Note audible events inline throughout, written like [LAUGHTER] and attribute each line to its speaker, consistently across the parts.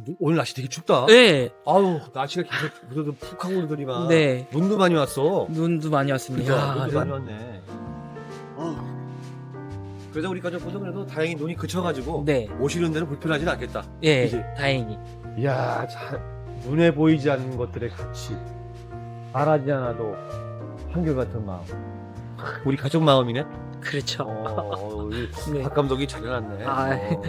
Speaker 1: 누- 오늘 날씨 되게 춥다.
Speaker 2: 네,
Speaker 1: 아우 날씨가 계속 그래도 푹 하고 오더니만.
Speaker 2: 네.
Speaker 1: 눈도 많이 왔어.
Speaker 2: 눈도 많이 왔습니다.
Speaker 1: 그죠?
Speaker 2: 야,
Speaker 1: 눈도
Speaker 2: 네.
Speaker 1: 많이 왔네. 아. 그래서 우리 가족 분들 그래도 다행히 눈이 그쳐가지고
Speaker 2: 네,
Speaker 1: 오시는 데는 불편하진 않겠다.
Speaker 2: 예,
Speaker 1: 그지?
Speaker 2: 다행히.
Speaker 1: 이야, 잘, 눈에 보이지 않는 것들의 가치. 바라지 않아도 한결같은 마음. 우리 가족 마음이네.
Speaker 2: 그렇죠.
Speaker 1: 어, 우리 [LAUGHS]
Speaker 2: 네.
Speaker 1: 박 감독이 잘 해놨네.
Speaker 2: 아,
Speaker 1: 어.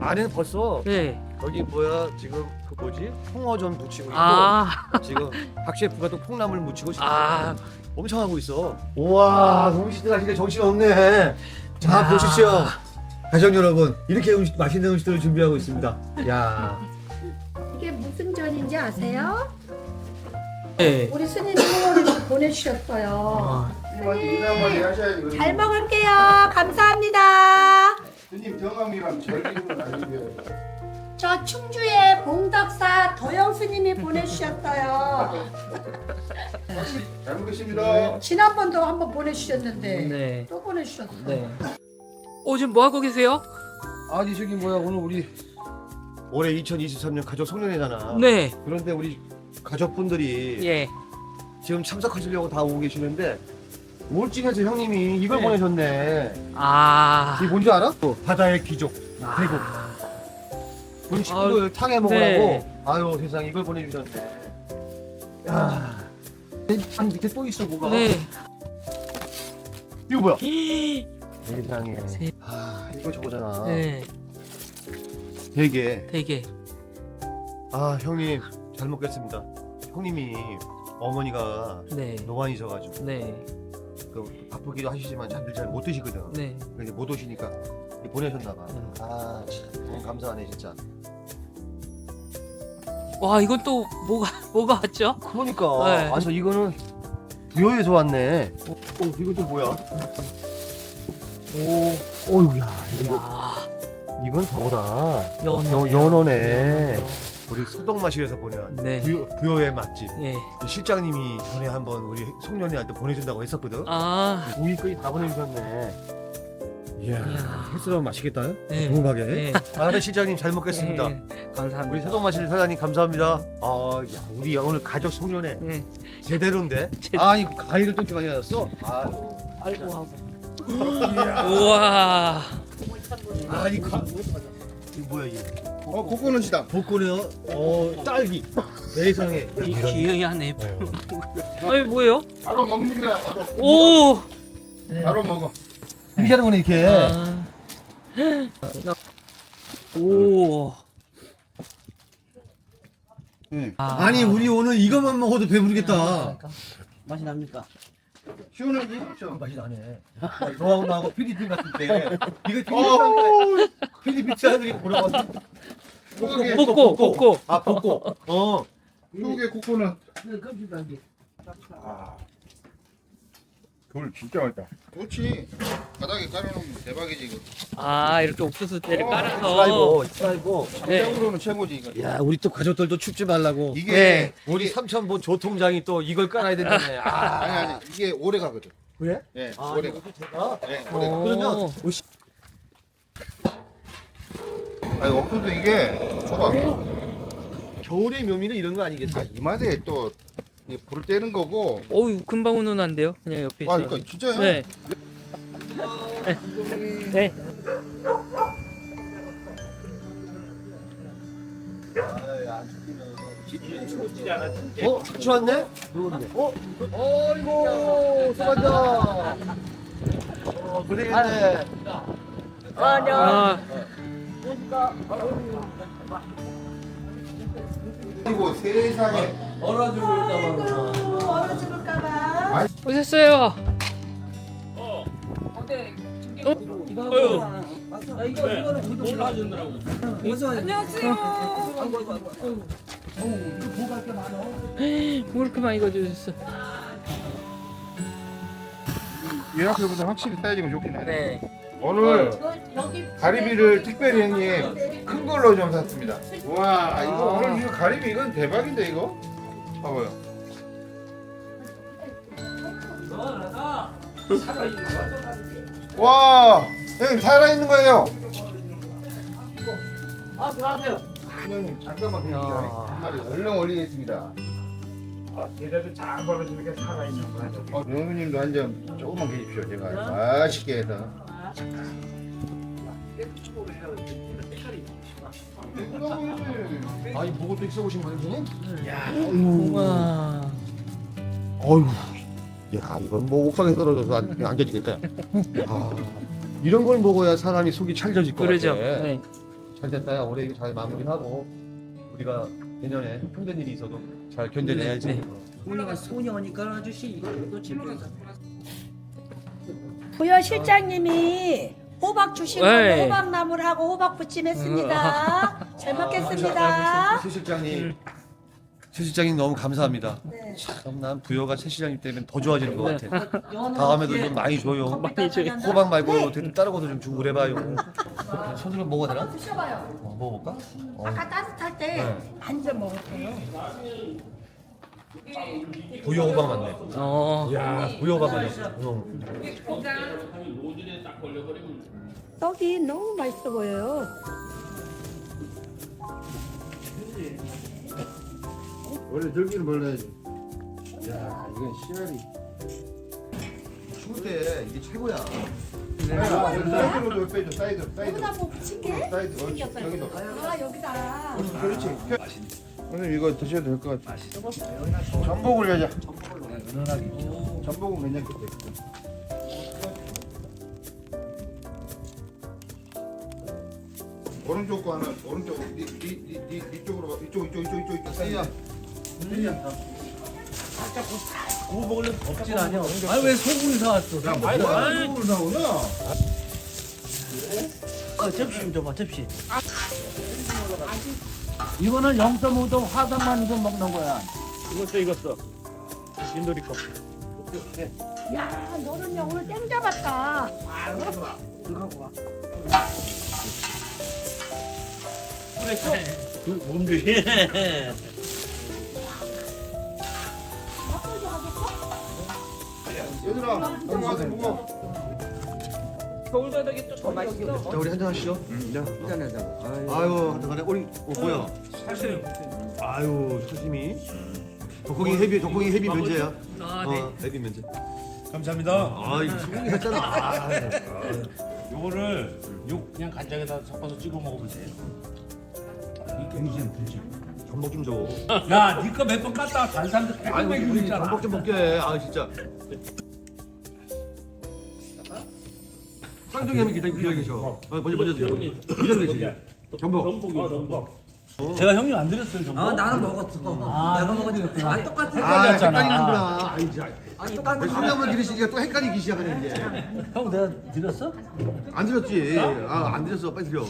Speaker 1: 안에는 벌써
Speaker 2: 네.
Speaker 1: 여기 뭐야 지금 그 뭐지 홍어전 묻히고 있고
Speaker 2: 아,
Speaker 1: 지금 박 셰프가 또 콩나물 묻히고 지금
Speaker 2: 아,
Speaker 1: 엄청 하고 있어. 우와 음식들 하시니까 정신 없네. 자
Speaker 2: 야.
Speaker 1: 보십시오. 가족 여러분 이렇게 음식, 맛있는 음식들을 준비하고 있습니다. 야
Speaker 3: 이게 무슨 전인지 아세요?
Speaker 2: 네.
Speaker 3: 우리 스님이 홍어를 보내주셨어요.
Speaker 2: 아,
Speaker 4: 인사말이 하셔야지. 그러면.
Speaker 3: 잘 먹을게요. 감사합니다.
Speaker 4: 스님 정함이랑 절기는 아니고요.
Speaker 3: 저 충주의 봉덕사 도영 스님이 보내주셨어요.
Speaker 4: 잘 먹겠습니다.
Speaker 3: 지난번도 한번 보내주셨는데
Speaker 2: 네.
Speaker 3: 또 보내주셨어 요.
Speaker 2: 네. 어, 지금 뭐 하고 계세요?
Speaker 1: 아니 저기 뭐야 오늘 우리 올해 2023년 가족 송년회잖아.
Speaker 2: 네.
Speaker 1: 그런데 우리 가족분들이
Speaker 2: 예.
Speaker 1: 지금 참석하시려고 다 오고 계시는데 울진에서 형님이 이걸
Speaker 2: 네.
Speaker 1: 보내셨네.
Speaker 2: 아.
Speaker 1: 이게 뭔지 알아? 바다의 귀족 대국. 우리 친구들 탕해 먹으라고.
Speaker 2: 네.
Speaker 1: 아유 세상 이걸 보내주셨네. 야. 참 밑에 또 있어 뭐가.
Speaker 2: 네.
Speaker 1: 이거 뭐야?
Speaker 2: 네.
Speaker 1: 세상에.
Speaker 2: 세-
Speaker 1: 아 이거 저거잖아.
Speaker 2: 네.
Speaker 1: 되게.
Speaker 2: 되게.
Speaker 1: 아 형님 잘 먹겠습니다. 형님이 어머니가
Speaker 2: 네.
Speaker 1: 노안이셔가지고
Speaker 2: 네.
Speaker 1: 그 바쁘기도 하시지만 잠들 잘 못 드시거든.
Speaker 2: 네.
Speaker 1: 근데 못 오시니까 보내셨나 봐.
Speaker 2: 음.
Speaker 1: 아, 참, 너무 감사하네, 진짜.
Speaker 2: 와, 이건 또 뭐가 [LAUGHS] 뭐가 왔죠?
Speaker 1: 그러니까.
Speaker 2: 네.
Speaker 1: 아니, 이거는 부여에서 왔네. 어, 어 이건 또 뭐야? 오, 어이구야. 이거,
Speaker 2: 야.
Speaker 1: 이건 저거다.
Speaker 2: 연어.
Speaker 1: 연- 연어네. 우리 소떡마실에서 보내왔
Speaker 2: 네.
Speaker 1: 부여, 부여의 맛집.
Speaker 2: 예.
Speaker 1: 실장님이 전에 한번 우리 송년회 할때 보내준다고 했었거든.
Speaker 2: 아.
Speaker 1: 고기까지 다 보내주셨네. 이야,
Speaker 2: 이야.
Speaker 1: 햇스러면 맛있겠다.
Speaker 2: 네.
Speaker 1: 궁금하게.
Speaker 2: 네.
Speaker 1: 아, 네, 실장님 잘 먹겠습니다.
Speaker 2: 네. 감사합니다.
Speaker 1: 우리 세동마실 사장님 감사합니다. 아, 야, 우리 오늘 가족 송년회
Speaker 2: 네.
Speaker 1: 제대로인데.
Speaker 2: 제-
Speaker 1: 아니 가위를 또 많이 받았어. 아,
Speaker 2: 아이고 하고. 우와.
Speaker 1: 아니 가. 이거 뭐야 이게?
Speaker 4: 어, 코코넛 시다.
Speaker 1: 복근에요. 어, 딸기. 세상에.
Speaker 2: 이 귀하네.
Speaker 1: 네. [LAUGHS]
Speaker 2: 아니 뭐예요?
Speaker 4: 바로 먹는 거야.
Speaker 2: 오.
Speaker 4: 바로 먹어.
Speaker 1: 이렇게 하는 거네 이렇게.
Speaker 2: 아. 오.
Speaker 4: 응.
Speaker 2: 아.
Speaker 1: 아니 우리 오늘 이것만 먹어도 배부르겠다.
Speaker 2: 맛이 납니까?
Speaker 4: 시원하지? 시원.
Speaker 1: 맛이 나네. 너하고 나하고 필리핀 같은 때 [LAUGHS] 이거 필리핀 필리핀 사람들이 보러 왔어.
Speaker 4: 소고기,
Speaker 2: 볶고 볶고.
Speaker 1: 아 볶고. 어.
Speaker 4: 소고기 코코넛. 아. 돌 진짜 맛있다. 그렇지. 바닥에 깔아놓으면 대박이지 이거.
Speaker 2: 아 이렇게 옥수수 때를
Speaker 1: 어,
Speaker 2: 깔아서.
Speaker 1: 드라이버, 드라이버.
Speaker 2: 네.
Speaker 4: 최고지 이거.
Speaker 1: 야, 우리 또 가족들도 춥지 말라고.
Speaker 4: 이게
Speaker 2: 네.
Speaker 1: 우리 삼천본 조통장이 또 이걸 깔아야 된다네. 아, [LAUGHS]
Speaker 4: 아니 아니 이게 오래 가거든.
Speaker 1: 그래?
Speaker 4: 예,
Speaker 1: 아,
Speaker 4: 오래 가.
Speaker 1: 제가
Speaker 4: 예,
Speaker 2: 오.
Speaker 4: 오래 가.
Speaker 1: 그러면
Speaker 4: 아니 옥수수 이게 줘봐.
Speaker 1: 겨울의 묘미는 이런 거 아니겠어?
Speaker 4: 아, 이 맛에 또 이게 불을 떼는 거고.
Speaker 2: 어우 금방 운운한데요. 그냥 옆에
Speaker 4: 와,
Speaker 2: 있어.
Speaker 4: 이거 진짜야.
Speaker 2: 네. 네.
Speaker 1: 어, 착취 왔네? 누군데? 어? 어이구, 수고한다. 어, 고생했네.
Speaker 2: 아,
Speaker 4: 그리고 세상에
Speaker 1: 있다만.
Speaker 3: 아이고, 얼어 죽을까봐.
Speaker 2: 오셨어요. 뭐 이렇게 많이 가져오셨어?
Speaker 4: 예약회보다 확실히 사이즈가 좋긴 해.
Speaker 2: 네.
Speaker 4: 오늘 가리비를 특별히 형님 큰 걸로 좀 샀습니다. 와 이거 오늘 이거 가리비 이건 대박인데 이거. 봐봐요. 와 형님 살아 있는 거예요.
Speaker 2: 아, 들어가세요.
Speaker 4: 형님 잠깐만
Speaker 1: 야.
Speaker 4: 기다려. 한 마리 얼른 올리겠습니다.
Speaker 5: 얘네도 잘 벌어지니까 살아있는 거야.
Speaker 4: 어, 형님도 한 점 조금만 계십시오. 제가 맛있게 해서.
Speaker 1: 아 이 보고 또 있어 오신 거예요, 선생님?
Speaker 2: 우와.
Speaker 1: 어휴, 야 이건 뭐 옥상에 떨어져서 안, 안 깨지겠다. 아, 이런 걸 먹어야 사람이 속이 찰져질 것
Speaker 2: 그러죠.
Speaker 1: 같아.
Speaker 2: 네.
Speaker 1: 잘 됐다야 올해 이거 잘 마무리하고 우리가 내년에 힘든 일이 있어도 잘 견뎌내야지.
Speaker 2: 네.
Speaker 6: 우리가 소녀니까 아저씨 이것도 재밌어.
Speaker 3: 부여 실장님이 호박 주신
Speaker 2: 네.
Speaker 3: 걸로 호박나물 하고 호박 부침 했습니다. [LAUGHS] 잘 먹겠습니다.
Speaker 1: 최 실장님, 최 실장님 너무 감사합니다.
Speaker 3: 네.
Speaker 1: 참 난 부여가 최 실장님 때문에 더 좋아지는 것
Speaker 2: 네.
Speaker 1: 같아. [LAUGHS] 다음에도 좀 많이 줘요. 호박 말고 어떻게 다른 것도 좀 주고 그래봐요. 손으로 먹어도 되나?
Speaker 3: 드셔봐요.
Speaker 1: 어, 먹어볼까? 어.
Speaker 3: 아까 따뜻할 때
Speaker 1: 네.
Speaker 3: 한점 먹었어요.
Speaker 1: 부여 호박 맞네.
Speaker 2: 어.
Speaker 1: 야, 부여 호박 맞네. 어.
Speaker 3: 떡이 너무 맛있어 보여요.
Speaker 4: 원래 들기는 벌려야지. 야, 이건 씨알이.
Speaker 1: 추울 때 이게 최고야.
Speaker 4: 사이드로 좀 빼줘. 사이드, 사이드.
Speaker 3: 여기다 뭐?
Speaker 4: 사이드. 여기도.
Speaker 3: 아 여기다.
Speaker 4: 그렇지. 오늘 이거 드셔도 될 것 같아. 전복을 여자. 전복은 괜찮겠다. 오른쪽 거 하나, 오른쪽, 니, 니, 니, 니, 이쪽으로 가. 이쪽, 이쪽, 이쪽, 이쪽, 이쪽. 사이야.
Speaker 1: 그거 먹으려면 덥진 않아.
Speaker 6: 아니 왜 소금을 사왔어?
Speaker 4: 야, 많이 나오는 나오나?
Speaker 6: 어, 접시 좀 줘봐 접시. 이거는 0.5도 화산만 좀 먹는 거야.
Speaker 2: 이것도 익었어. 진돌이 거.
Speaker 3: 야 너는요 오늘 땡 잡았다.
Speaker 6: 몸들이.
Speaker 4: 얘들아, 오늘 와서 먹어.
Speaker 1: 자, 우리 한잔 하시죠.
Speaker 6: 짠하다고.
Speaker 1: 아유, 한잔 가네. 우리 어, 뭐야? 사실. 아유, 사심이. 독고기 헤비, 독고기 헤비 면제야.
Speaker 2: 아, 네.
Speaker 1: 어, 헤비 면제.
Speaker 5: 감사합니다.
Speaker 1: 아, 이거 성공이 했잖아. 아,
Speaker 5: 요거를 요 그냥 간장에다 섞어서 찍어 먹어보세요. 되지.
Speaker 1: 전복 좀 줘.
Speaker 5: 야, 니거 몇번 깠다
Speaker 1: 아니,
Speaker 5: 계속
Speaker 1: 우리. 전복 좀 먹게. 아, 진짜. 쌍둥이 하면 기다려, 기다려 계셔. 어, 먼저, 먼저 드세요. 기다려 계시 전복.
Speaker 5: 제가 형님 안 드렸어요, 정보.
Speaker 6: 아 나는 먹었어. 내가 먹었지. 아 똑같은
Speaker 1: 아,
Speaker 5: 헷갈렸잖아.
Speaker 1: 헷갈리는구나. 아이, 진짜.
Speaker 6: 아니 똑같은
Speaker 1: 소리 한번 들으시니까 또 헷갈리기 시작하네, 이제.
Speaker 5: 형 내가 드렸어?
Speaker 1: 안 들었지. 아, 안 들었어. 빨리 들려.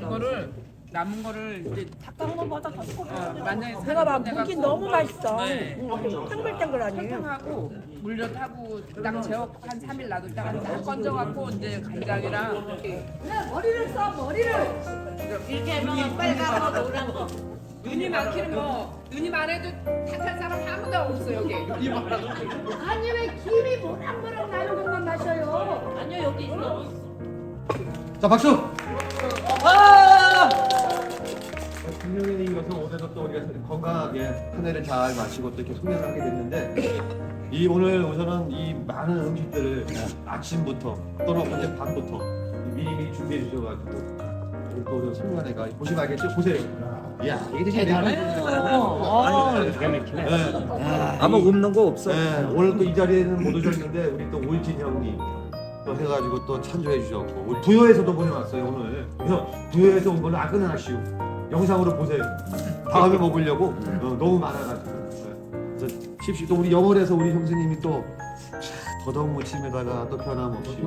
Speaker 7: 이거를 남은 거를 이제 어, 만약에
Speaker 3: 내가 봐 고기 너무 맛있어.
Speaker 7: 네.
Speaker 3: 탱글탱글하니.
Speaker 7: 설탕하고 물엿 하고 딱 재워 한 3일 놔뒀다가 딱 건져 갖고 이제 간장이랑
Speaker 3: 머리를 써 머리를.
Speaker 7: 이렇게 눈이 빨갛고 노란 거. 눈이 많기는 뭐 눈이 많아도 탓할 사람 아무도 없어 여기.
Speaker 3: 아니 왜 김이 모락모락 나는 것만 마셔요? 아니요 여기 있어.
Speaker 1: 자, 박수!
Speaker 6: 아!
Speaker 1: 금년에 이어서 오늘도 또 우리가 건강하게 한 해를 잘 마치고 또 이렇게 송년을 하게 됐는데 이 오늘 우선은 이 많은 음식들을 아침부터 또는 어제 밤부터 미리미리 준비해 주셔가지고 우리 또 오늘 송년회가 보시면 알겠죠? 보세요. 이야 이게 되게 대단해요.
Speaker 6: 아무 없는 거 없어.
Speaker 1: 네, 오늘 또 이 자리에는 못 오셨는데 우리 또 오일진 형님 또 해가지고 또 찬조해 주셨고 우리 부여에서도 보내왔어요 오늘 그래서 부여에서 온 거는 아끈한 하시오 영상으로 보세요 다음에 먹으려고 어, 너무 많아가지고 네. 그래서 십시 또 우리 영월에서 우리 형수님이 또 더덕 무침에다가 또 변함없이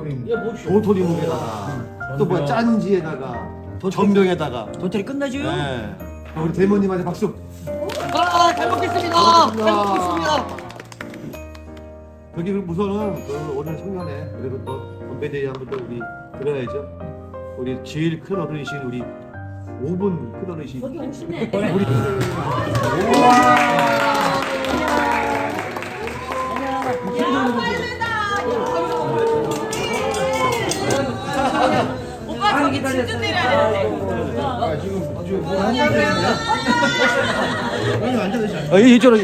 Speaker 1: 도토리 묵에다가 또 뭐 짠지에다가 전병에다가
Speaker 6: 도토리 끝나죠?
Speaker 1: 네. 우리 대모님한테 박수
Speaker 6: 아, 잘 먹겠습니다. 잘 먹겠습니다.
Speaker 1: 여기 우선은 그 오늘 청년회 그리고 또 건배대회 한번 또 우리 들어야죠. 우리 제일 큰 어른이신 우리 5분 큰 어른이신
Speaker 3: 여기 오시네. [LAUGHS]
Speaker 1: 우리
Speaker 6: 오빠 저기 진짜 내려야 돼.
Speaker 4: 아, 지금
Speaker 1: 아, 이 이쪽으로.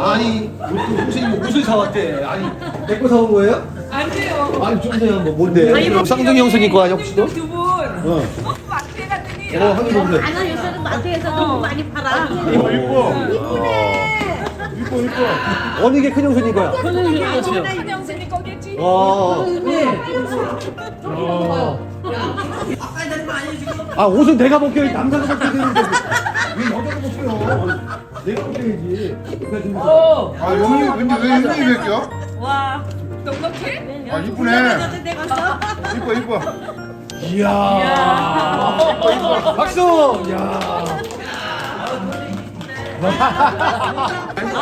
Speaker 1: 아니, 우리 선생님 옷을 사왔대. 아니, 내거 사온 거예요?
Speaker 7: 안 돼요.
Speaker 1: 아니, 좀 전에 뭐 뭔데? 쌍둥이 형수님 거 아니야, 혹시 너?
Speaker 7: 두 분.
Speaker 1: 어. 어, 보세요.
Speaker 3: 아나 요새는 마트에서 너무 많이 팔아.
Speaker 4: 이뻐 이뻐. 이뻐 이뻐.
Speaker 1: 어느 게 큰 형수님 거야?
Speaker 7: 한영순이 거겠지.
Speaker 1: 와. 아 옷은 내가 벗겨야지 남자가 벗겨야 되는데 왜 여자가 벗겨? 내가 벗겨야지.
Speaker 7: 어.
Speaker 4: 아 형님 근데 왜 형님이 벗겨?
Speaker 7: 와. 넉넉해?
Speaker 4: 아 이쁘네. 이뻐 이뻐.
Speaker 1: 이야. 박수. 야.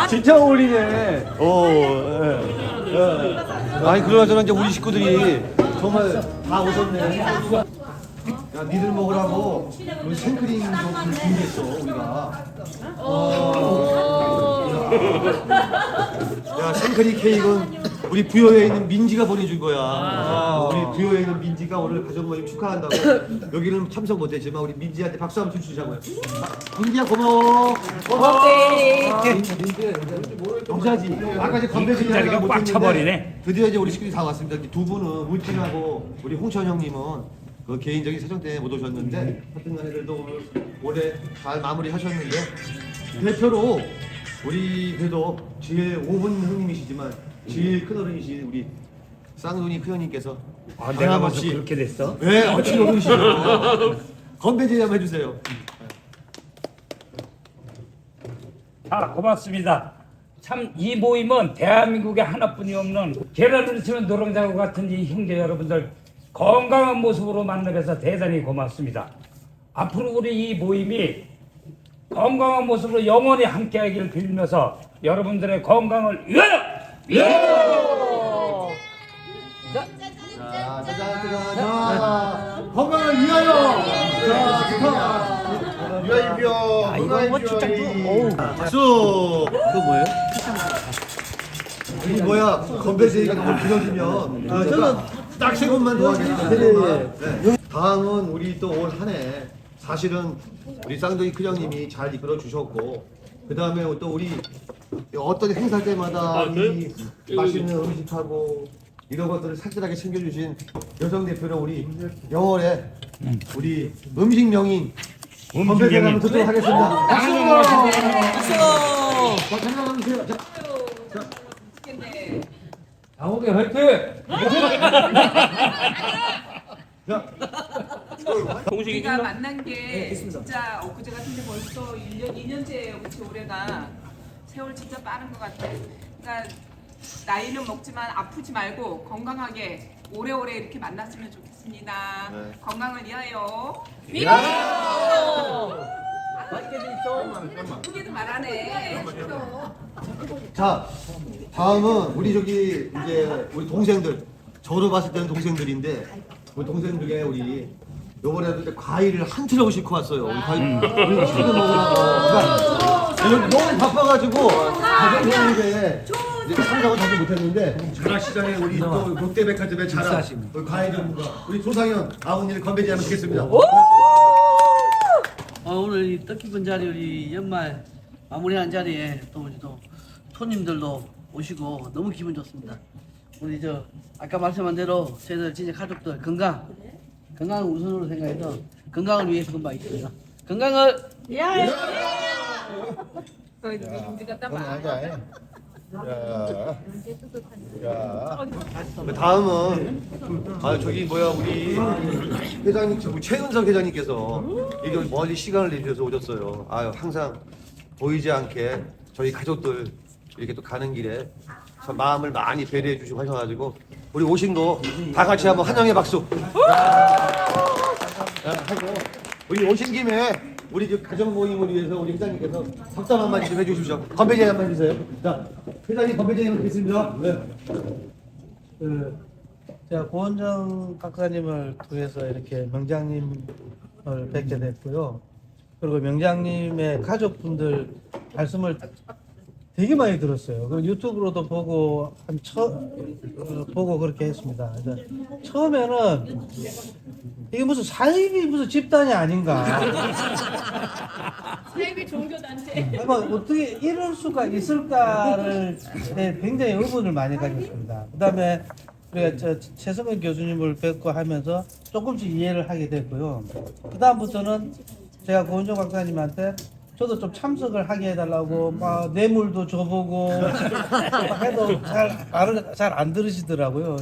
Speaker 1: 진짜 어울리네. 오. 예. 예. 아니 그러나 이제 우리 식구들이 정말 다 오셨네. 야, 니들 먹으라고 우리 생크림 좀 준비했어 우리가. 야 생크림 케이크는 우리 부여에 있는 민지가 보내준 거야. 우리 부여에 있는 민지가 오늘 가족 모임 축하한다고 여기는 참석 못했지만 우리 민지한테 박수 한번 주자고요. 아, 민지야 고마워. 여자지. 아까 이제 건배지
Speaker 5: 자리가 꽉 차버리네.
Speaker 1: 드디어 이제 우리 식구들이 다 왔습니다. 이두 분은 울진하고 우리 홍천 형님은 그 개인적인 사정 때문에 못 오셨는데 하여튼간에 그래도 오늘 올해 잘 마무리하셨는데 대표로 우리 그래도 제일 5분 형님이시지만 제일 큰 어른이신 우리 쌍둥이 큰 형님께서
Speaker 5: 아, 내가 벌써 그렇게 됐어?
Speaker 1: 네, 어친 어른이시죠. 건배 제의 한번 해주세요.
Speaker 5: 자, 고맙습니다. 참 이 모임은 대한민국에 하나뿐이 없는 계란을 치는 노동자와 같은 이 형제 여러분들 건강한 모습으로 만나뵈서 대단히 고맙습니다. 앞으로 우리 이 모임이 건강한 모습으로 영원히 함께하기를 빌면서 여러분들의 건강을 위하여! 위하여!
Speaker 1: 자, 자, 건강을 위하여. 자, 축하.
Speaker 4: 유아이표.
Speaker 6: 아, 이거 뭐 진짜 그- 어우.
Speaker 1: 박수. 그거 뭐예요? 이게 뭐야? 건배제가 너무 길어지면 아, 저는 딱세 분만 더 하겠습니다. 네. 다음은 우리 또 올 한해 사실은 우리 쌍둥이 큰형님이 잘 이끌어 주셨고 그 다음에 또 우리 어떤 행사 때마다 이 맛있는 음식하고 이런 것들을 살뜰하게 챙겨주신 여성 대표는 우리 영월에 우리 음식 명인 건배제를 한번 듣도록 하겠습니다. 박수!
Speaker 6: 박수.
Speaker 1: 자, 장난감 주세요. 자,
Speaker 5: 계 화이팅!
Speaker 7: 우리가 만난 게 진짜 엊그제 같은데 벌써 1년, 2년째예요. 그치 올해가. 세월 진짜 빠른 것 같아. 그러니까 나이는 먹지만 아프지 말고 건강하게 오래오래 이렇게 만났으면 좋겠습니다.
Speaker 1: 네.
Speaker 7: 건강을 위하여.
Speaker 6: 맛있게 드십시오.
Speaker 7: 크게도 말하네.
Speaker 1: 자, 다음은 우리 저기 이제 우리 동생들 저로 봤을 때는 동생들인데 우리 동생들 중에 우리 요번에도 이제 과일을 한 트럭을 싣고 왔어요. 우리 과일 우리 식구 먹으라고. 그러니까 너무 바빠가지고 가정 회의에 이제 참석을 하지 못했는데 자라시장에 우리 또 롯데백화점에 자라 우리 과일 전문가 우리 조상현 아버님 건배지 하면 되겠습니다.
Speaker 6: 어, 오늘 이 뜻깊은 자리 우리 연말 마무리한 자리에 또 우리 또 손님들도 오시고 너무 기분 좋습니다. 우리 저 아까 말씀한 대로 저희들 진짜 가족들 건강 건강을 우선으로 생각해서 건강을 위해서 금방 있습니다. 건강을
Speaker 7: 갖다 말.
Speaker 4: 하자. 야. 야.
Speaker 1: 그 다음은 아 저기 뭐야 우리 회장님 우리 최은석 회장님께서 이게 멀리 시간을 내주셔서 오셨어요. 아유 항상 보이지 않게 저희 가족들 이렇게 또 가는 길에 참 마음을 많이 배려해 주시고 하셔가지고 우리 오신 거 다 같이 한번 환영의 박수. 야, 하고 우리 오신 김에 우리 저 가정 모임을 위해서 우리 회장님께서 석담 한마디 좀 해주십시오. 건배제 한번 해주세요. 자 회장님 건배제 한번 드리겠습니다. 네.
Speaker 8: 그 제가 고원정 박사님을 통해서 이렇게 명장님을 뵙게 됐고요. 그리고 명장님의 가족분들 말씀을 되게 많이 들었어요. 그 유튜브로도 보고 한 처, 어, 보고 그렇게 했습니다. 처음에는 이게 무슨 사이비 무슨 집단이 아닌가. [LAUGHS]
Speaker 3: 세비 종교단체.
Speaker 8: 아마 어떻게 이럴 수가 있을까를 네, 굉장히 의문을 많이 가졌습니다. 그다음에 우리가 저 최성근 교수님을 뵙고 하면서 조금씩 이해를 하게 됐고요. 그다음부터는 제가 고은정 박사님한테 저도 좀 참석을 하게 해달라고 막 뇌물도 줘보고 막 해도 잘잘안 들으시더라고요.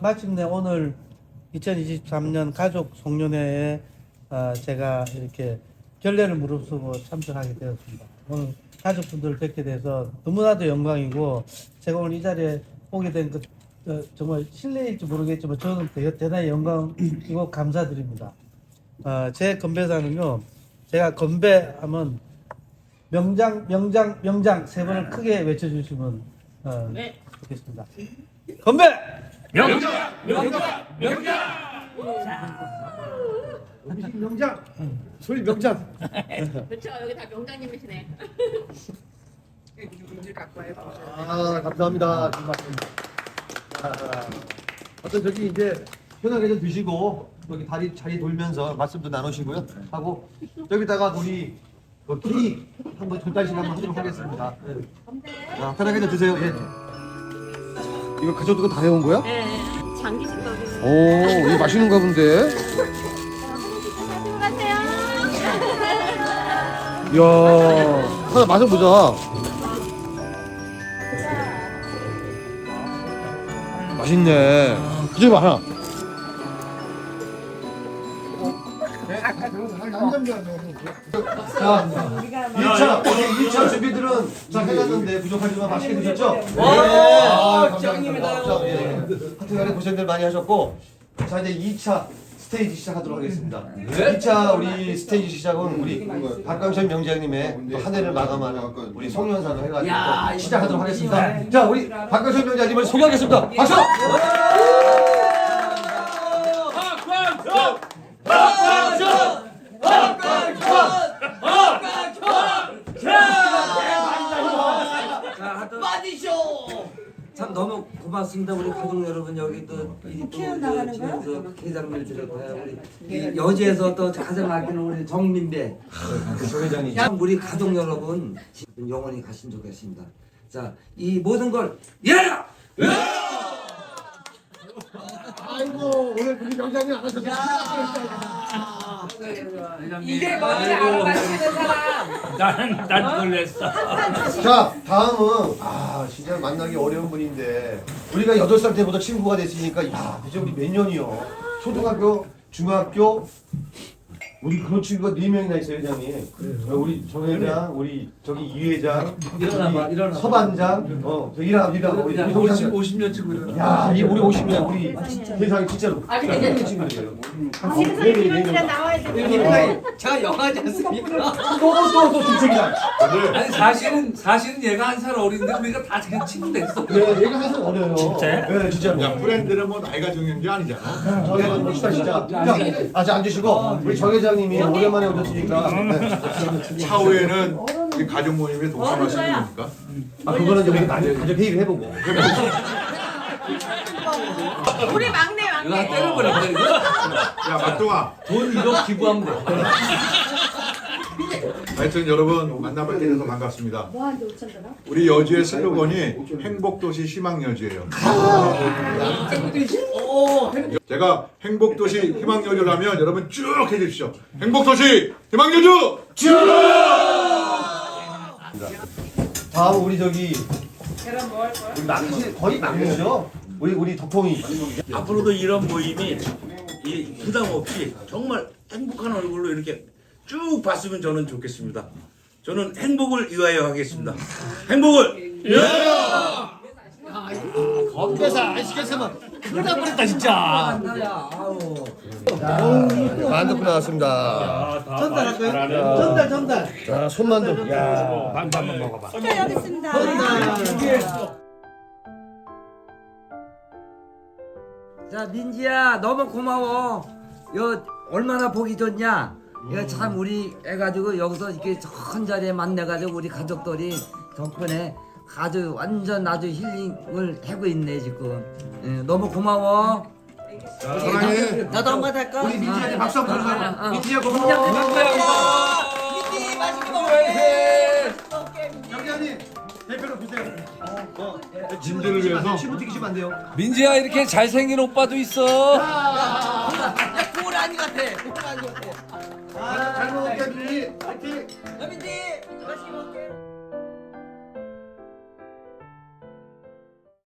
Speaker 8: 마침내 오늘 2023년 가족 송년회에 어, 제가 이렇게 결례를 무릅쓰고 참석하게 되었습니다. 오늘 가족분들을 뵙게 돼서 너무나도 영광이고 제가 오늘 이 자리에 오게 된것 어, 정말 실례일지 모르겠지만 저는 대단히 영광이고 감사드립니다. 어, 제 건배사는요. 제가 건배하면 명장 명장 명장 세 번을 크게 외쳐주시면 어, 좋겠습니다. 건배!
Speaker 1: 명장 소리 명장 [LAUGHS]
Speaker 3: 그렇죠. 여기 다 명장님이시네.
Speaker 7: 문제 갖고 와요.
Speaker 1: 아 감사합니다 아, 어떤 저기 이제 편하게 좀 드시고 여기 다리 자리 돌면서 말씀도 나누시고요 하고 여기다가 우리 그 케이크 한번 전달식 한번 하도록 하겠습니다 네. 자, 편하게 좀 드세요 예. 이거 가져두고 다 해온 거야?
Speaker 3: 네. 장기식 거기.
Speaker 1: 오 이거 맛있는가 본데. 이야 하나 마셔보자 맛있네 이제 하나 자, 2차, 2차 준비들은 잘 해놨는데 부족하지만 맛있게 드셨죠? 네. 아, 짱입니다. 하여튼간에 고생들 많이 하셨고, 자, 이제 2차 스테이지 시작하도록 하겠습니다. 2차 우리 스테이지 시작은 우리 박광천 명장님의 또한 해를 마감하는 우리 송년사로 해가지고 또 시작하도록 하겠습니다. 자, 우리 박광천 명장님을 소개하겠습니다. 박수!
Speaker 9: 참 너무 고맙습니다 우리 가족 여러분 여기 또 이또 회장님들 우리 이 여지에서 또 가장 아끼는 우리 정민배
Speaker 1: 조 회장님.
Speaker 9: 참 우리 가족 여러분 영원히 가신 좋겠습니다. 자 이 모든 걸 예!
Speaker 1: 아이고, 오늘 우리 명장님 안 하셨어요.
Speaker 7: 이게 뭔지 알아맞히는 사람.
Speaker 5: 나는 난 놀랬어.
Speaker 1: 자, 다음은 아 진짜 만나기 어려운 분인데 우리가 여덟 살 때부터 친구가 됐으니까 야 이제 우리 몇 년이요? 초등학교, 중학교 우리 그런 친구가 네 명이나 있어요, 회장님. 어, 우리 정 회장, 우리 저기 이 회장,
Speaker 9: 일어나봐,
Speaker 1: 우리
Speaker 9: 일어나봐.
Speaker 1: 서반장, 어, 저 일어나, 일어나. 우리 우리 동생.
Speaker 9: 50 년 친구들.
Speaker 1: 야, 이 우리 50년 우리 세상에 진짜로
Speaker 3: 아,
Speaker 1: 네
Speaker 3: 근데
Speaker 1: 명 친구들이에요.
Speaker 3: 아, 그래서 이런지라 나와야 돼.
Speaker 9: 제가 영하지 않습니까?
Speaker 1: 또또또 주책이다.
Speaker 9: 아니 사실은 사실은 얘가 한 살 어린데 우리가 다 그냥 친구 됐어.
Speaker 1: 네, 얘가 항상 어려요. 진짜요? 네, 진짜로.
Speaker 4: 야 브랜드는 뭐 나이가 중요한 게 아니잖아.
Speaker 1: 저기 한번 봅시다 진짜. 자, 아, 자 앉으시고 우리 정 회장 님이 오랜만에 오셨으니까. 네.
Speaker 4: 차후에는 이 가족 모임에 동참하시는 겁니까?
Speaker 1: 아 그거는 우리 가족 가족 회의를 해보고.
Speaker 7: 우리 막내 막내.
Speaker 9: 때려버려.
Speaker 4: 야 맞동아.
Speaker 9: 돈 1억 기부하면 돼.
Speaker 4: 하여튼 여러분 만나뵙게 돼서 반갑습니다.
Speaker 3: 뭐하는데 5천 원?
Speaker 4: 우리 여주의 슬로건이 행복도시 희망여주예요. 제가 행복도시 희망여주를 하면 여러분 쭉 해주십시오. 행복도시 희망여주 쭉!
Speaker 1: 다음 우리 저기
Speaker 7: 계란 뭐할 거야?
Speaker 1: 우리 막시 거의 막내죠. 우리 우리 덕통이.
Speaker 2: 앞으로도 이런 모임이 이 부담 없이 정말 행복한 얼굴로 이렇게 쭉 봤으면 저는 좋겠습니다. 저는 행복을 위하여 하겠습니다. 행복을 위하여!
Speaker 1: 건배사 안 시켰으면 큰일 날 뻔했다 진짜.
Speaker 9: 나야. 아우.
Speaker 1: 만두 나왔습니다.
Speaker 8: 전달할까요? 전달 전달.
Speaker 1: 자 손만두. 야.
Speaker 5: 한번 먹어봐.
Speaker 9: 자 민지야 너무 고마워. 여 얼마나 보기 좋냐. 이거 참 우리 해가지고 여기서 이렇게 한 자리에 만나가지고 우리 가족들이 덕분에 아주 완전 아주 힐링을 하고 있네 지금. 예, 너무 고마워.
Speaker 1: 사랑해.
Speaker 6: 나도 한마디 할까?
Speaker 1: 우리 민지한테 박수 한번
Speaker 9: 아, 아,
Speaker 1: 주세요.
Speaker 9: 아.
Speaker 1: 민지야 고마워.
Speaker 6: 민지 맛있게 먹을게.
Speaker 1: 경장님 대표로 보세요. 어, 진들을 위해서 침을 튀기시면 안 돼요.
Speaker 10: 민지야 이렇게 잘생긴 오빠도 있어.
Speaker 6: 야, 고라니 같아. 고라니 같아.
Speaker 1: 잘 먹을게 민지. 파이팅.
Speaker 6: 야, 민지 맛있게 먹을게.